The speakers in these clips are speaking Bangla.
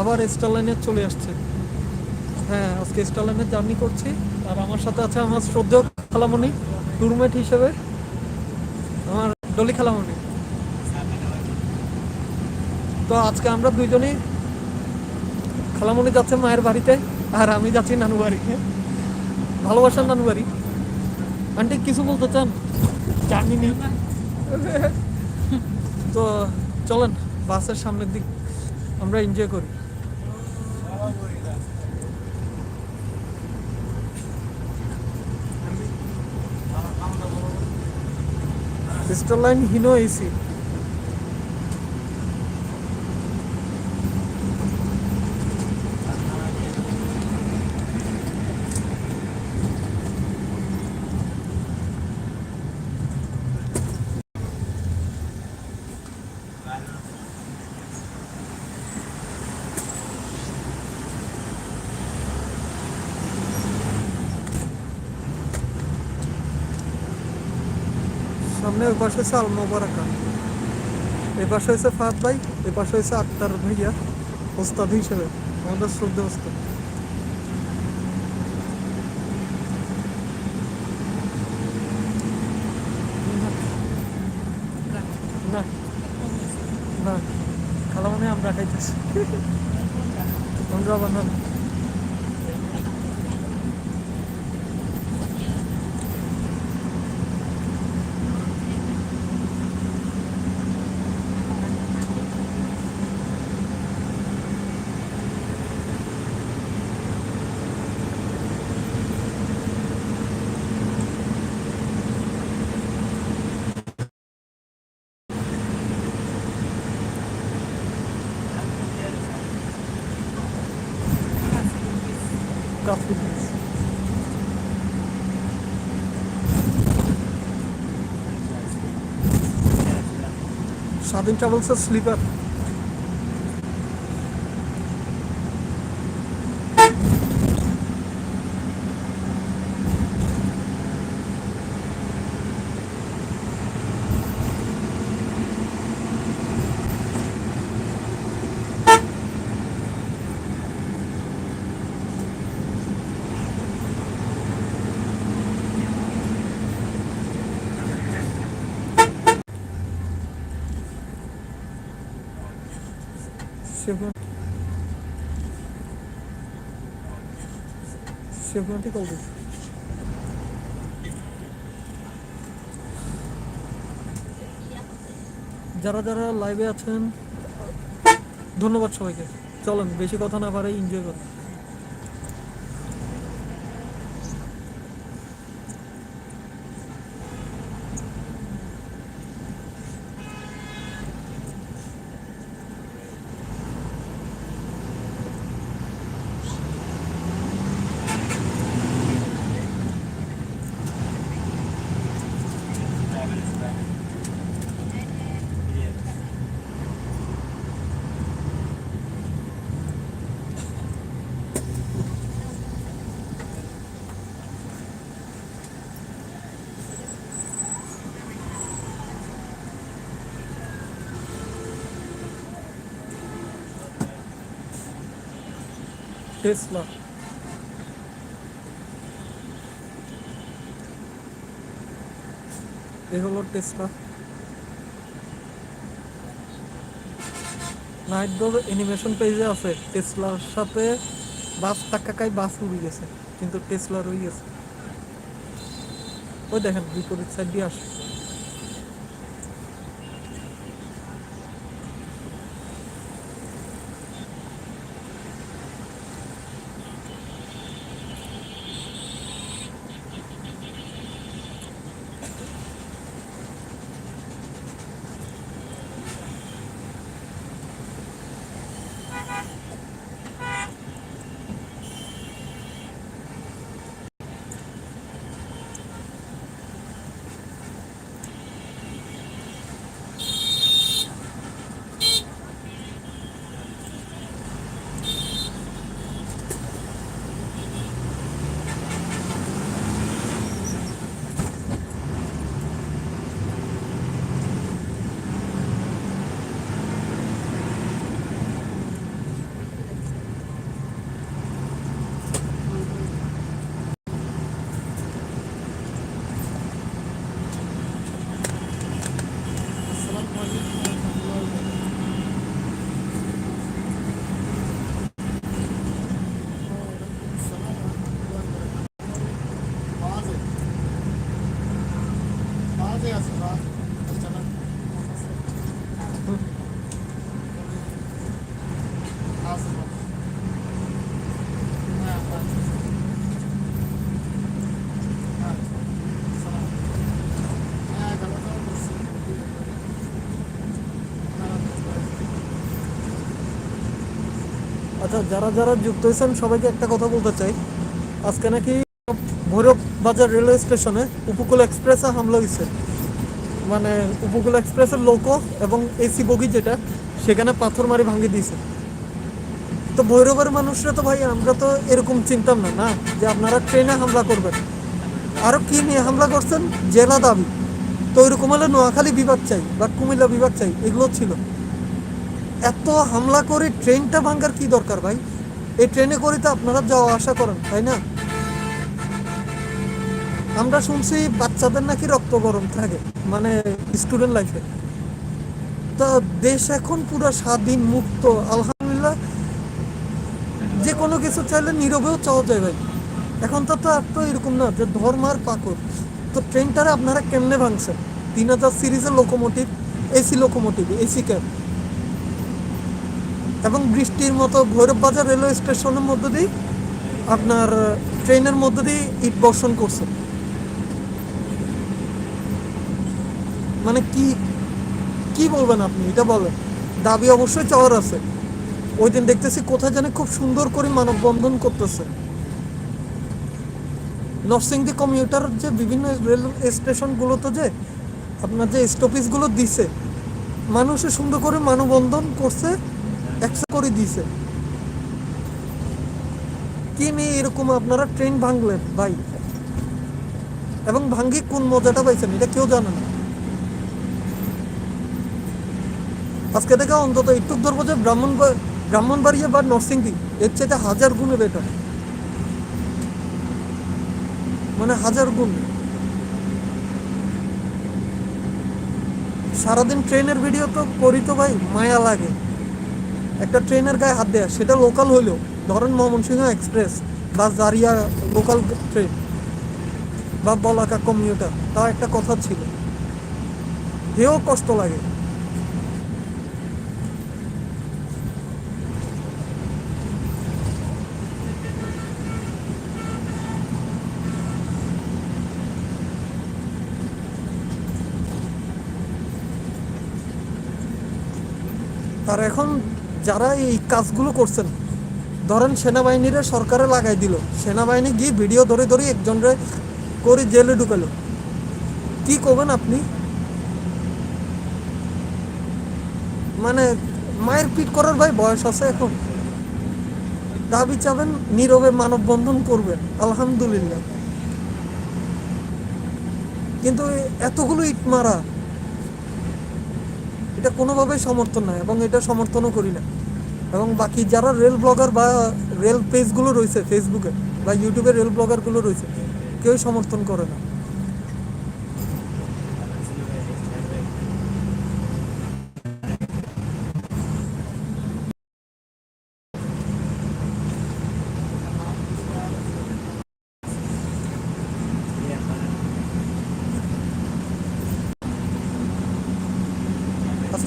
আবার স্টার লাইনে চলে আসছে। হ্যাঁ আজকে স্টার লাইনে জার্নি করছি। আর আমার সাথে আছে আমার শ্রদ্ধেয় খালামণি টুরমেট হিসেবে। আমার ডলি খালামণি। তো আজকে আমরা দুইজনই খালামণি যাচ্ছে মায়ের বাড়িতে, আর আমি যাচ্ছি নানু বাড়িতে। ভালোবাসার নানু বাড়ি। আন্টি, কিছু বলতে চান? জানি নি তো চলেন, বাসের সামনের দিক আমরা এনজয় করি। সিস্টার লাইন হিনো এসি সামনে, ওই পাশে হচ্ছে আলমোবারাকা এই পাশে হয়েছে ফাহাদ ভাই, এই পাশে হয়েছে আক্তার ভাইয়া, ওস্তাদ হিসেবে, আমাদের শ্রদ্ধা ওস্তাদ। না না খালা আমরা খাইতেছি। আমরা কাফি স্বাধীন ট্রাভেলসের স্লিপার কল দিস যারা যারা লাইভে আছেন, ধন্যবাদ সবাইকে। চলেন, বেশি কথা না পারে এনজয় করুন। টেসলা এ হলো টেসলা নাইট ডোর অ্যানিমেশন পেজে আছে। টেসলার সাথে বাস টাকাকাই বাস উড়ে গেছে, কিন্তু টেসলা রয়ে গেছে ওই দেখেন, বিপরীত সাইড দিয়ে আসে। আচ্ছা যারা যারা যুক্ত হয়েছেন, সবাইকে একটা কথা বলতে চাই। আজকে নাকি ভৈরব বাজার রেলওয়ে স্টেশনে উপকূল এক্সপ্রেসে হামলা হয়েছে। মানে উপকূল এক্সপ্রেসের লোকো এবং এসি বগি যেটা, সেখানে পাথর মারি ভাঙে দিয়েছে। তো ভৈরবের মানুষরা তো ভাই, আমরা তো এরকম চিন্তাম না না? যে আপনারা ট্রেনে হামলা করবেন। আরও কি নিয়ে হামলা করছেন? জেলা দাবি। তো ওইরকম হলে নোয়াখালী বিভাগ চাই বা কুমিল্লা বিভাগ চাই, এগুলো ছিল। এত হামলা করে ট্রেনটা ভাঙার কি দরকার ভাই? এই ট্রেনে করে তো আপনারা যাওয়া আসা করেন, তাই না? আমরা শুনছি বাচ্চাদের নাকি রক্ত গরম থাকে মানে স্টুডেন্ট লাইফে তা দেশ এখন পুরো স্বাধীন, মুক্ত, আলহামদুলিল্লাহ। যে কোনো কিছু চাইলে নীরবেও চাওয়া যায় ভাই। এখন তো তো আর তো এরকম না, যে ধর্ম আর পাকর তো ট্রেনটারে আপনারা কেমনে ভাঙছেন? তিন হাজার সিরিজের locomotive AC locomotive AC cab এবং বৃষ্টির মতো ভৈরব বাজার রেলওয়ে স্টেশনের মধ্য দিয়ে আপনার ট্রেনের মধ্য দিয়ে ইট বর্ষণ করছে। মানে কি কি বলবেন আপনি? এটা বলেন। দাবি অবশ্যই চাওয়ার আছে। ওই দিন দেখতেছি কোথায় জানি খুব সুন্দর করে মানববন্ধন করতেছে। নরসিংদী কমিউটার যে বিভিন্ন রেল স্টেশনগুলোতে যে আপনার যে স্টপেজগুলো দিছে, মানুষে সুন্দর করে মানববন্ধন করছে। একশো করে দিছে। কি নিয়ে এরকম আপনারা ট্রেন ভাঙলেন, ভাই। এবং ভাঙ্গি কোন মজাটা পাইছেন, এটা কেউ জানে না। আজকে থেকে অন্তত একটু ধরবো যে ব্রাহ্মণ ব্রাহ্মণবাড়িয়া বা নরসিংদী, এর চাইতে হাজার গুণে বেটার মানে হাজার গুণ। সারাদিন ট্রেনের ভিডিও তো করি তো ভাই, মায়া লাগে। একটা ট্রেনের গায়ে হাত দেয়া, সেটা লোকাল হইলেও ধরেন ময়মনসিংহ এক্সপ্রেস বা জারিয়া লোকাল ট্রেন বা বলাকা কমিউটার তা একটা কথা ছিল। হেও কষ্ট লাগে। আর এখন যারা এই কাজগুলো করছেন, ধরেন সেনাবাহিনীরা সরকারে লাগাই দিল, সেনাবাহিনী গিয়ে ভিডিও ধরে ধরে একজনরে করে জেলে ঢুকালো। কি করবেন আপনি? মানে মায়ের পিট করার ভাই বয়স আছে এখন। দাবি চাবেন, নীরবে মানববন্ধন করবেন, আলহামদুলিল্লাহ। কিন্তু এতগুলো ইট মারা এটা কোনোভাবেই সমর্থন নয় এবং এটা সমর্থনও করি না। এবং বাকি যারা রেল ব্লগার বা রেল পেজগুলো রয়েছে ফেসবুকে বা ইউটিউবে রেল ব্লগারগুলো রয়েছে, কেউই সমর্থন করে না।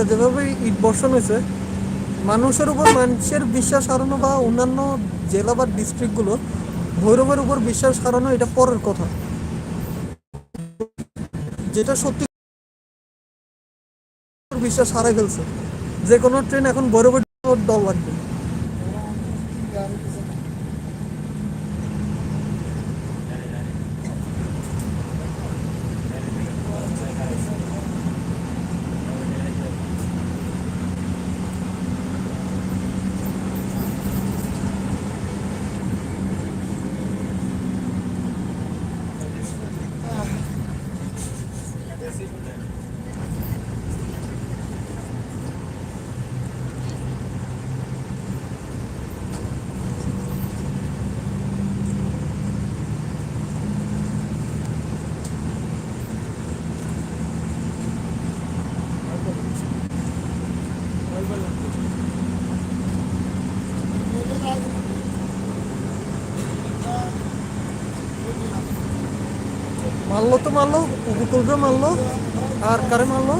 আজকে যেভাবে ইট বর্ষণ হয়েছে, মানুষের উপর, মানুষের বিশ্বাস হারানো বা অন্যান্য জেলা বা ডিস্ট্রিক্টগুলো ভৈরবের উপর বিশ্বাস হারানো, এটা পরের কথা। যেটা সত্যি বিশ্বাস হারাই ফেলছে। যে কোনো ট্রেন এখন ভৈরবের দল লাগবে। মারলো তো মারলো? উপকূলকে মারলো? আর কারে মারলো?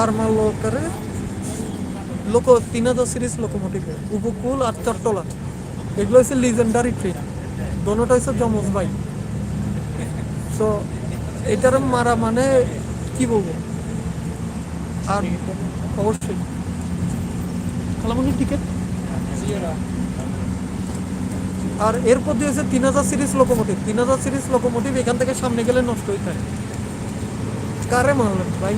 আর মারলো কারে? লোক হাজার সিরিজ লোকোমোটিভ উপকূল আর চট্টলা এগুলো হচ্ছে লিজেন্ডারি ট্রেন দোনোটা হচ্ছে যমজ ভাই। তো এটার মারা মানে কি বলব? আর অবশ্যই। খালামুনি টিকিট আর এরপর দিয়ে হচ্ছে তিন হাজার সিরিজ লোকোমোটিভ তিন হাজার সিরিজ লোকোমোটিভ এখান থেকে সামনে গেলে নষ্ট হয়ে থাকে কারে মারলেন ভাই?